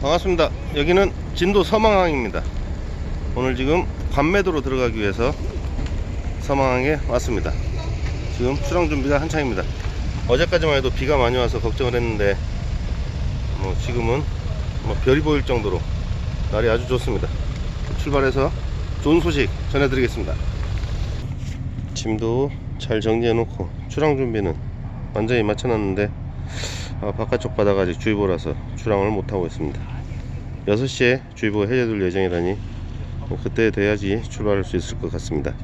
반갑습니다. 여기는 진도 서망항입니다. 오늘 지금 관매도로 들어가기 위해서 서망항에 왔습니다. 지금 출항 준비가 한창입니다. 어제까지만 해도 비가 많이 와서 걱정을 했는데 뭐 지금은 뭐 별이 보일 정도로 날이 아주 좋습니다. 출발해서 좋은 소식 전해드리겠습니다. 짐도 잘 정리해 놓고 출항 준비는 완전히 마쳐놨는데 아, 바깥쪽 바다가 아직 주의보라서 출항을 못하고 있습니다 6시에 주의보 해제될 예정이라니 뭐 그때 돼야지 출발할 수 있을 것 같습니다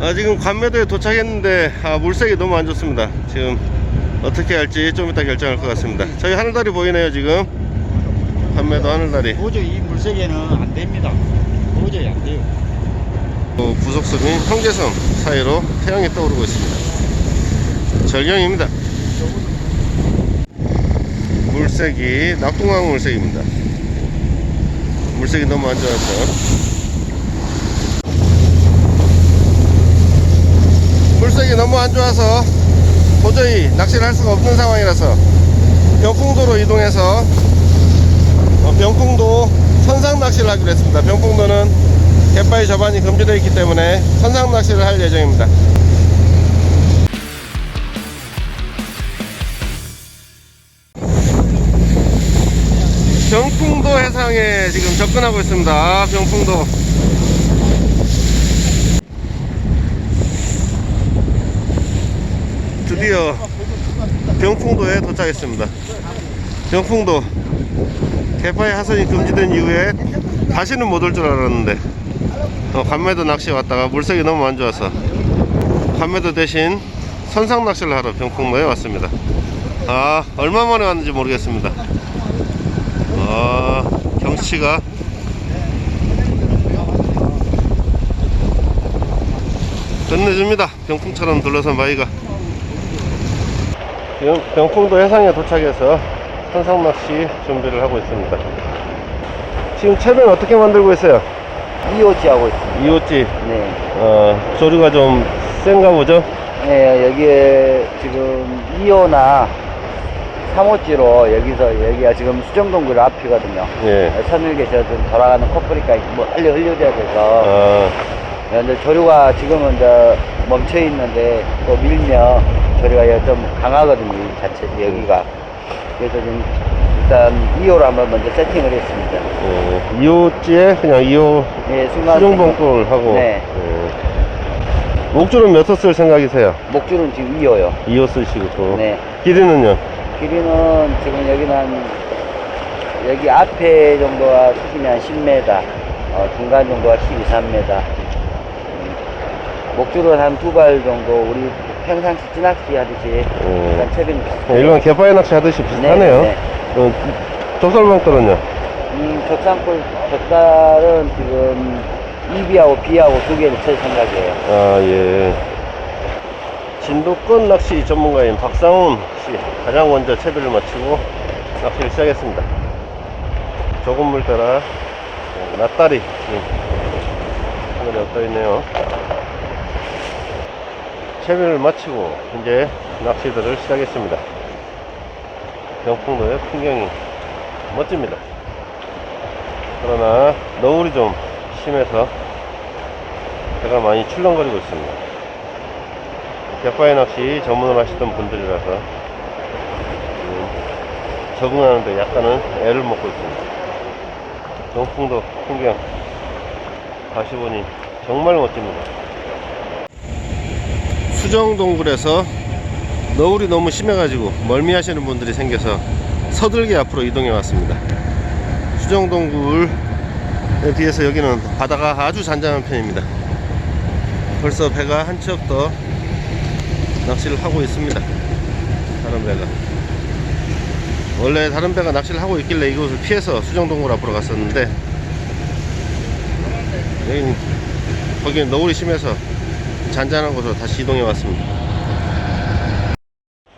아, 지금 관매도에 도착했는데 아, 물색이 너무 안 좋습니다 지금 어떻게 할지 좀 이따 결정할 것 같습니다 저희 하늘다리 보이네요 지금 관매도 하늘다리 도저히 이 물색에는 안 됩니다. 도저히 안 돼요. 어, 부속섬인 형제섬 사이로 태양이 떠오르고 있습니다. 절경입니다. 물색이 낙동강 물색입니다. 물색이 너무 안 좋아서 물색이 너무 안 좋아서 도저히 낚시를 할 수가 없는 상황이라서 병풍도로 이동해서 어, 병풍도 선상 낚시를 하기로 했습니다. 병풍도는 갯바위 접안이 금지되어 있기 때문에 선상 낚시를 할 예정입니다. 해상에 지금 접근하고 있습니다. 병풍도. 드디어 병풍도에 도착했습니다. 병풍도 개파의 하선이 금지된 이후에 다시는 못 올 줄 알았는데 어, 관매도 낚시 왔다가 물색이 너무 안 좋아서 관매도 대신 선상 낚시를 하러 병풍도에 왔습니다. 아 얼마 만에 왔는지 모르겠습니다. 아 경치가 끝내줍니다. 병풍처럼 둘러선 바위가 지금 병풍도 해상에 도착해서 선상 낚시 준비를 하고 있습니다. 지금 채는 어떻게 만들고 있어요? 이오치 하고 있습니다. 이웃집 네. 어, 조류가 좀 센가 보죠? 네, 여기에 지금 2호나 3호지로 여기서 여기가 지금 수정동굴 앞이거든요. 예. 선일계에서 좀 돌아가는 뭐 빨리 흘려져야 돼서 아, 근데 조류가 지금은 이제 멈춰 있는데 또 밀면 조류가 좀 강하거든요. 이 자체 여기가. 그래서 지금 일단 2호로 한번 먼저 세팅을 했습니다. 예. 이웃지에 그냥 이호 네, 순간 수중봉돌 하고 네. 예. 목줄은 몇 호 쓸 생각이세요? 목줄은 지금 2호요. 2호 쓰시고 또 네. 길이는요? 길이는 지금 여기는 한 여기 앞에 정도가 수심이 한 10m, 어, 중간 정도가 12, 3m. 음, 목줄은 한 두 발 정도 우리 평상시 찌낚시 하듯이 어. 약간 일반 개파이 낚시 하듯이 비슷하네요. 네, 네. 어, 족설봉돌은요? 음, 젖산골 젖살은 지금 이비하고 비하고 두 개를 칠 생각이에요. 아, 예. 진도권 낚시 전문가인 박상훈 씨 가장 먼저 채비를 마치고 낚시를 시작했습니다. 조금 물 따라 어, 낫다리 지금 하늘에 엎떠 있네요. 채비를 마치고 이제 낚시들을 시작했습니다. 병풍도의 풍경이 멋집니다. 그러나 너울이 좀 심해서 배가 많이 출렁거리고 있습니다. 갯바위 낚시 전문을 하시던 분들이라서 적응하는데 약간은 애를 먹고 있습니다. 경풍도 풍경 다시 보니 정말 멋집니다. 수정동굴에서 너울이 너무 심해가지고 멀미하시는 분들이 생겨서 서들게 앞으로 이동해 왔습니다. 수정동굴에 비해서 여기는 바다가 아주 잔잔한 편입니다. 벌써 배가 한 척 더 낚시를 하고 있습니다. 다른 배가. 원래 다른 배가 낚시를 하고 있길래 이곳을 피해서 수정동굴 앞으로 갔었는데 거기는 너울이 심해서 잔잔한 곳으로 다시 이동해 왔습니다.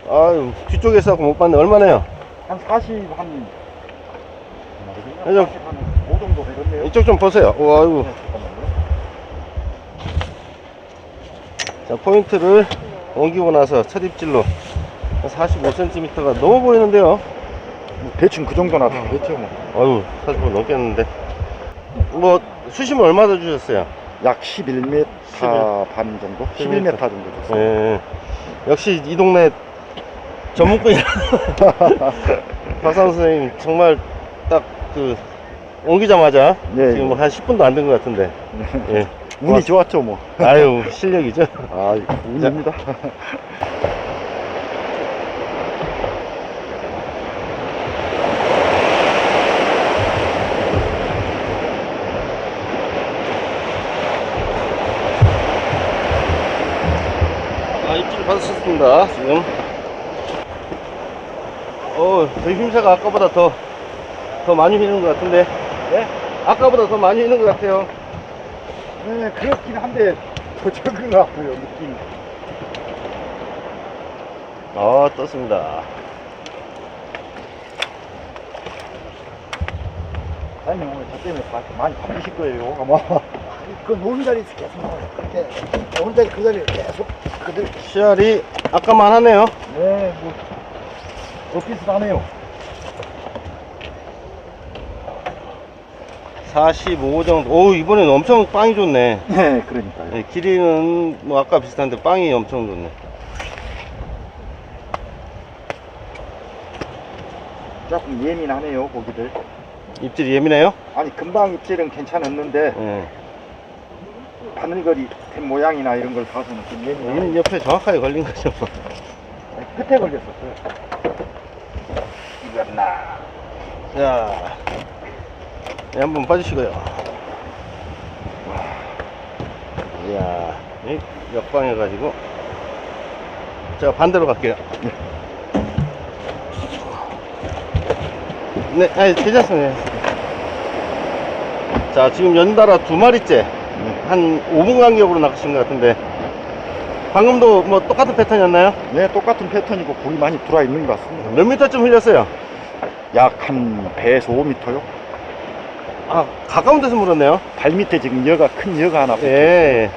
아유 뒤쪽에서 못 봤네 얼마나요? 한 40, 한, 좀- 5 정도 되겠네요. 이쪽 좀 보세요. 와 아이고 자 포인트를 옮기고 나서 첫 입질로 45cm가 넘어 보이는데요 뭐 대충 그 정도나 되겠죠 뭐. 어휴 40분 넘겠는데 뭐 수심은 얼마 더 주셨어요? 약 11m 반 정도? 11m 정도 됐어요. 예. 역시 이 동네 전문꾼이야. 박상 선생님 정말 딱 그 옮기자마자 예, 지금 예. 한 10분도 안 된 것 같은데. 예. 운이 좋았죠 뭐. 아유 실력이죠. 아 운입니다. 받으셨습니다 지금. 어 저희 힘새가 아까보다 더 더 많이 휘는 것 같은데. 예? 아까보다 더 많이 휘는 것 같아요. 네 그렇긴 한데 더 적은 것 같아요 느낌. 아 떴습니다. 아니 오늘 저 때문에 바- 많이 바쁘실 거예요 아마. 그 노는 자리 계속 나와요. 그렇게 노는 자리 그 자리를 계속 그들. 씨알이 아까만 하네요. 네 뭐 뭐 비슷하네요. 45 정도. 오, 이번엔 엄청 빵이 좋네. 네 그러니까요. 네, 길이는 뭐 아까 비슷한데 빵이 엄청 좋네. 조금 예민하네요 고기들. 입질이 예민해요? 아니 금방 입질은 괜찮았는데 예. 바늘거리 된 모양이나 이런 걸 봐서는 좀. 여기는 옆에 정확하게 걸린 거죠. 끝에 걸렸었어요. 이겼나? 자, 네, 한번 빠지시고요. 이야, 이 역방해가지고. 제가 반대로 갈게요. 네, 아니, 괜찮습니다. 자, 지금 연달아 두 마리째. 한 5분 간격으로 낚으신 것 같은데. 방금도 뭐 똑같은 패턴이었나요? 네, 똑같은 패턴이고 고기 많이 들어와 있는 것 같습니다. 몇 미터쯤 흘렸어요? 약 한 배에서 5m요? 아, 가까운 데서 물었네요. 발 밑에 지금 여가 큰 여가 하나 예, 예. 예.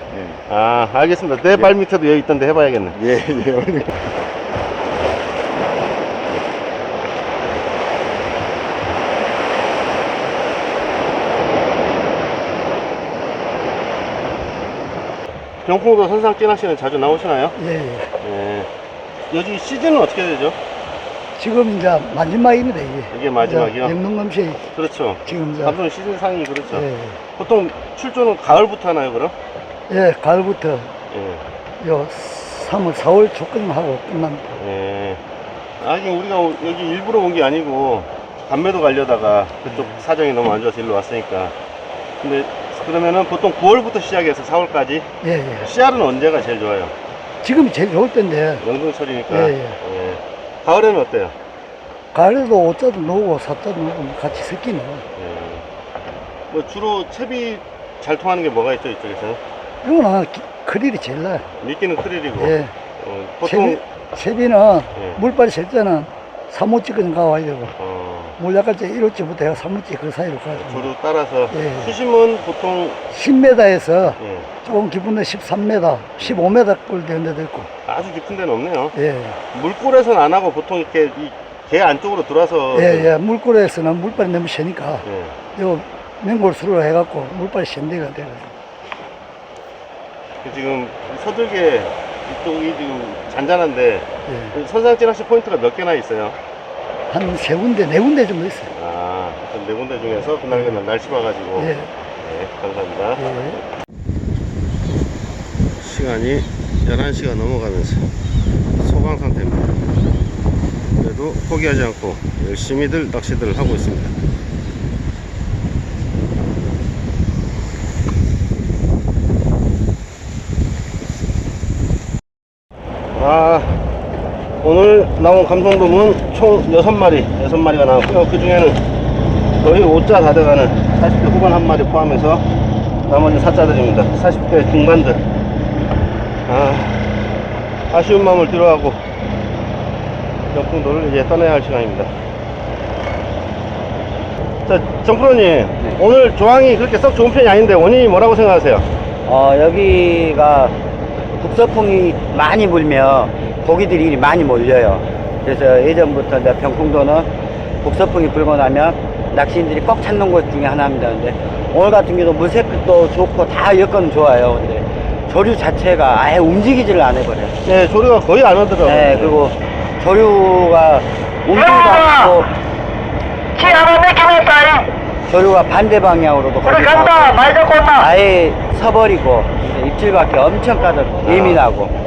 아, 알겠습니다. 내 발 밑에도 여기 있던데 해봐야겠네. 예, 예. 병풍도 선상 찌낚시는 자주 나오시나요? 예, 예. 예. 여기 시즌은 어떻게 되죠? 지금 이제 마지막입니다, 이게. 이게 마지막이요? 영농감시 그렇죠. 지금 이제. 감성 시즌 상이 그렇죠. 예, 보통 출조는 가을부터 하나요, 그럼? 예, 가을부터 예. 요 3월, 4월 초까지 하고 끝납니다. 예. 아, 이게 우리가 오- 여기 일부러 온 게 아니고, 감매도 가려다가 그쪽 사정이 너무 안 좋아서 일로 왔으니까. 근데 그러면은 보통 9월부터 시작해서 4월까지 예, 예. 씨알은 언제가 제일 좋아요? 지금이 제일 좋을 때인데, 영등철이니까. 예, 예. 예. 가을에는 어때요? 가을에도 오자도 놓고 사자도 놓고 같이 섞이는. 예. 뭐 주로 채비 잘 통하는 게 뭐가 있죠 이쪽에서는? 이거는 기- 크릴이 제일 나아요. 미끼는 크릴이고 예. 어, 보통 채비, 채비는 예. 물빨이 셀 때는 3호찌까지 가와야 되고, 어, 물 약간 때 1호찌부터 해가 3호찌 그 사이로 돼요. 조류 따라서 예. 수심은 보통 10m에서 예, 조금 깊은 데 13m, 15m 꼴 되는 데도 있고, 아주 깊은 데는 없네요. 예. 물골에서는 안 하고 보통 이렇게 이개 안쪽으로 들어와서 예, 예. 물골에서는 물빨이 너무 세니까, 예. 요 맹골수로 해갖고 물빨이 센 데가 돼가지고. 그 지금 서들개 이쪽이 지금 잔잔한데 예. 선상진낚시 포인트가 몇 개나 있어요? 한 세 군데, 네 군데 정도 있어요. 아, 그네 군데 중에서 그날 그날 날씨 봐가지고 예. 네, 감사합니다. 예. 시간이 11시가 넘어가면서 소강 상태입니다. 그래도 포기하지 않고 열심히들 낚시들을 하고 있습니다. 나온 감성돔은 총 6마리, 6마리가 나왔고요. 그 중에는 거의 5자 다 돼가는 40대 후반 한 마리 포함해서 나머지 4자들입니다. 40대 중반들. 아, 아쉬운 마음을 뒤로하고 영풍도를 이제 떠나야 할 시간입니다. 자, 정프로님, 오늘 조항이 그렇게 썩 좋은 편이 아닌데 원인이 뭐라고 생각하세요? 어, 여기가 북서풍이 많이 불면 고기들이 많이 몰려요. 그래서 예전부터 이제 병풍도는 북서풍이 불고 나면 낚시인들이 꼭 찾는 곳 중에 하나입니다. 근데 오늘 같은 경우도 물색도 좋고 다 여건은 좋아요. 근데 조류 자체가 아예 움직이지를 않아 버려요. 네, 조류가 거의 안 하더라고요. 네, 그리고 조류가 움직이지 않고 키 하나 맥히겠다. 조류가 반대 방향으로도 거기 간다. 말 잡고 온나. 아예 서버리고 입질밖에 엄청 까다롭고 예민하고